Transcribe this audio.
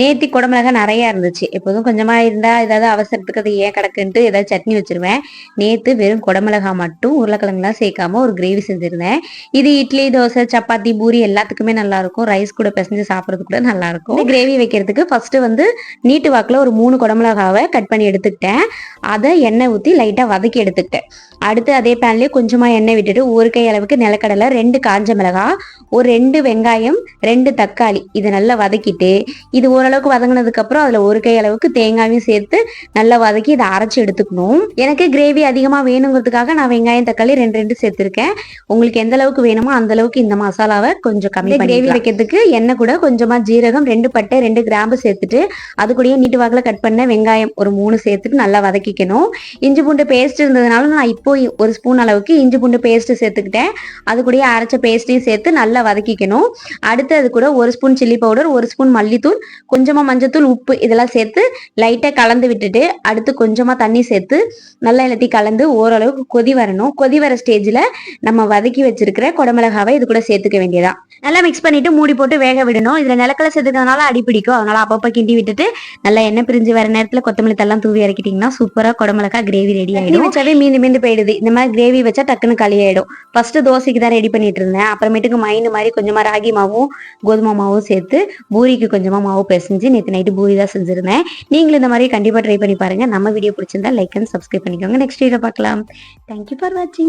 நேத்தி குடமிளகா நிறைய இருந்துச்சு. எப்போதும் கொஞ்சமா இருந்தா ஏதாவது அவசரத்துக்கு அது ஏன் கிடக்குன்ட்டு ஏதாவது சட்னி வச்சிருவேன். நேத்து வெறும் குடமிளகா மட்டும் உருளைக்கிழங்குலாம் சேர்க்காம ஒரு கிரேவி செஞ்சிருந்தேன். இது இட்லி தோசை சப்பாத்தி பூரி எல்லாத்துக்குமே நல்லா இருக்கும். ரைஸ் கூட பிசைஞ்சு சாப்பிட்றது கூட நல்லா இருக்கும். கிரேவி வைக்கிறதுக்கு ஃபர்ஸ்ட் வந்து நீட்டு வாக்குல ஒரு மூணு குடமிளகாவை கட் பண்ணி எடுத்துக்கிட்டேன். அதை எண்ணெய் ஊற்றி லைட்டாக வதக்கி எடுத்துக்கிட்டேன். அடுத்து அதே பேன்லேயே கொஞ்சமாக எண்ணெய் விட்டுட்டு ஒரு கை அளவுக்கு நிலக்கடலை ரெண்டு காஞ்ச மிளகாய் ஒரு ரெண்டு வெங்காயம் ரெண்டு தக்காளி இதை நல்லா வதக்கிட்டு இது ஒரு ஓரளவுக்கு வதங்கினதுக்கு அப்புறம் அதில் ஒரு கை அளவுக்கு தேங்காயும் சேர்த்து நல்லா வதக்கி இதை அரைச்சி எடுத்துக்கணும். எனக்கு கிரேவி அதிகமாக வேணுங்கிறதுக்காக நான் வெங்காயம் தக்காளி ரெண்டு ரெண்டு சேர்த்துருக்கேன். உங்களுக்கு எந்த அளவுக்கு வேணுமோ அந்த அளவுக்கு இந்த மசாலாவை கொஞ்சம் கம்மி கிரேவி வைக்கிறதுக்கு எண்ணெய் கூட கொஞ்சமாக ஜீரகம் ரெண்டு பட்டை ரெண்டு கிராம்பு சேர்த்துட்டு அது கூடயே நீட்டு வாக்கில் கட் பண்ண வெங்காயம் ஒரு மூணு சேர்த்துட்டு நல்லா வதக்கிக்கணும். இஞ்சி பூண்டு பேஸ்ட் இருந்ததுனால நான் இப்போ ஒரு ஸ்பூன் அளவுக்கு இஞ்சி பூண்டு பேஸ்ட் சேர்த்துக்கிட்டேன். அது கூடயே அரைச்ச பேஸ்ட்டையும் சேர்த்து நல்லா வதக்கிக்கணும். அடுத்து அது கூட ஒரு ஸ்பூன் சில்லி பவுடர் ஒரு ஸ்பூன் மல்லித்தூள் கொஞ்சமா மஞ்சத்தூள் உப்பு இதெல்லாம் சேர்த்து லைட்டா கலந்து விட்டுட்டு அடுத்து கொஞ்சமா தண்ணி சேர்த்து நல்லா எல்லாத்தையும் கலந்து ஓரளவுக்கு கொதி வரணும். கொதி வர ஸ்டேஜ்ல நம்ம வதக்கி வச்சிருக்கிற குடமிளகாவை இது கூட சேர்த்துக்க வேண்டியதா. நல்லா மிக்ஸ் பண்ணிட்டு மூடி போட்டு வேக விடணும். இதுல நிலக்கடலை சேர்த்துக்கிறதுனால அடி பிடிக்கும். அதனால அப்பப்போ கிண்டி விட்டுட்டு நல்லா எண்ணெய் பிரிஞ்சு வர நேரத்துல கொத்தமல்லி தள்ளலாம் தூவி இறக்கிட்டீங்கன்னா சூப்பரா குடமிளகா கிரேவி ரெடி ஆயிடும். வச்சாவே மீந்து மீந்து போயிடுது. இந்த மாதிரி கிரேவி வச்சா டக்குன்னு களி ஆயிடும். ஃபர்ஸ்ட் தோசைக்கு தான் ரெடி பண்ணிட்டு இருந்தேன். அப்புறமேட்டுக்கு மைண்டு மாதிரி கொஞ்சமா ராகி மாவும் கோதுமை மாவும் சேர்த்து பூரிக்கு கொஞ்சமா மாவு செஞ்சு நேற்று நைட்டு பூரி தான் செஞ்சுருந்தேன். நீங்களும் இந்த மாதிரி கண்டிப்பா ட்ரை பண்ணி பாருங்க. நம்ம வீடியோ பிடிச்சிருந்தா லைக் அண்ட் சப்ஸ்கிரைப் பண்ணிக்கோங்க. நெக்ஸ்ட் வீடியோ பார்க்கலாம். தேங்க்யூ ஃபார் வாட்சிங்